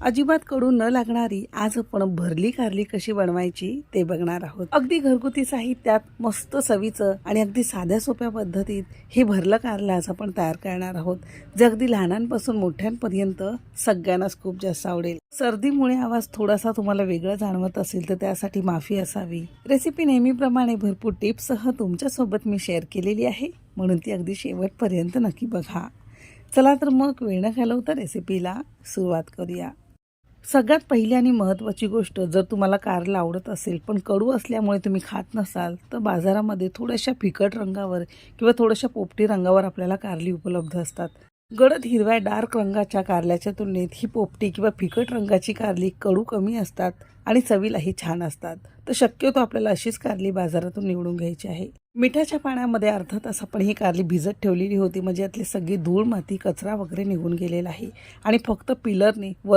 अजिबात कडू न लागणारी आज आपण भरली कारली कशी बनवायची ते बघणार आहोत. अगदी घरगुती साहित्यात मस्त चवीचं आणि अगदी साध्या सोप्या पद्धतीत हे भरलं कारलं आज आपण तयार करणार आहोत. जे अगदी लहानांपासून मोठ्यांपर्यंत सगळ्यांनाच खूप जास्त आवडेल. सर्दीमुळे आवाज थोडासा तुम्हाला वेगळा जाणवत असेल तर त्यासाठी माफी असावी. रेसिपी नेहमीप्रमाणे भरपूर टिप्ससह तुमच्यासोबत मी शेअर केलेली आहे. म्हणून ती अगदी शेवटपर्यंत नक्की बघा. चला तर मग वेळ घालवता रेसिपीला सुरुवात करूया. सगळ्यात पहिली आणि महत्त्वाची गोष्ट जर तुम्हाला कारला आवडत असेल पण कडू असल्यामुळे तुम्ही खात नसाल तर बाजारामध्ये थोड्याशा फिकट रंगावर किंवा थोड्याशा पोपटी रंगावर आपल्याला कारली उपलब्ध असतात. गडद हिरव्या डार्क रंगाच्या कारल्याच्या तुलनेत ही पोपटी किंवा फिकट रंगाची कारली कडू कमी असतात आणि चवीलाही छान असतात. तर शक्यतो आपल्याला अशीच कारली बाजारातून निवडून घ्यायची आहे. मिठाच्या पाण्यामध्ये अर्धा तास आपण ही कारली भिजत ठेवलेली होती म्हणजे यातली सगळी धूळ माती कचरा वगैरे निघून गेलेला आहे. आणि फक्त पिलरने वर